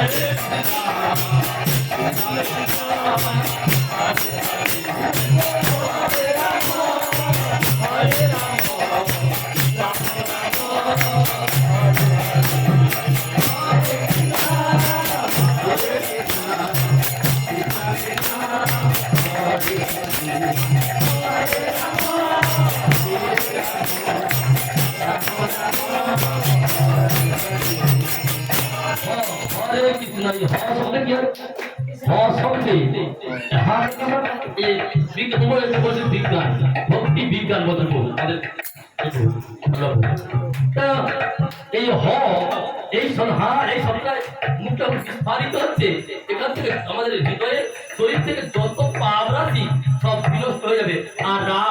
কৃষ্ণ এই হ শব্দে কি হয় হ শব্দে বিজ্ঞান ভক্তি বিজ্ঞান বদল এই হ এই শব্দ এই শব্দটা মুখটা বিস্ফারিত হচ্ছে। এখান থেকে আমাদের হৃদয়ে শরীর থেকে যত পাপ রাশি সব বিনষ্ট হয়ে যাবে। আর রা,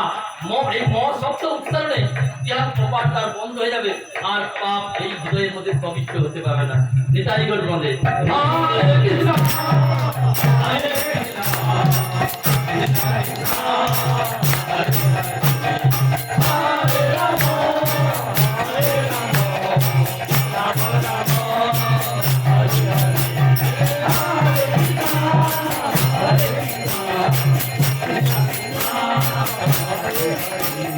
ম, এই ম শব্দ উচ্চারণে ইহা কপাট তার বন্ধ হয়ে যাবে। আর পাপ এই হৃদয়ের মধ্যে প্রবিষ্ট হতে পারবে না। এটাই গল্প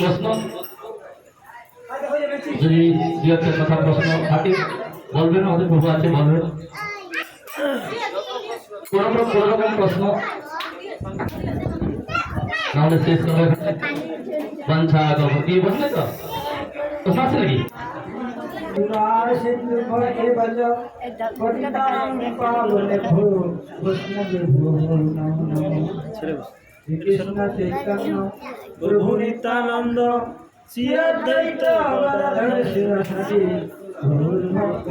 প্রশ্ন। যদি দু একটা কথা প্রশ্ন থাকে, বলবেন, আমাদের প্রভু আছে বলবেন। কোনো কোনো রকম প্রশ্ন? নাহলে শেষ করব এখানে বাঞ্ছা করব। কি বললে তো? প্রশ্ন নাকি? সিন্ধু ভয়ে বজ পতিতাং পাবনে ভো বৈষ্ণবে ভো নমো নমো শ্রী কৃষ্ণ চৈতন্য, প্রভু নিত্যানন্দ, শ্রী অদ্বৈত গদাধর ভক্ত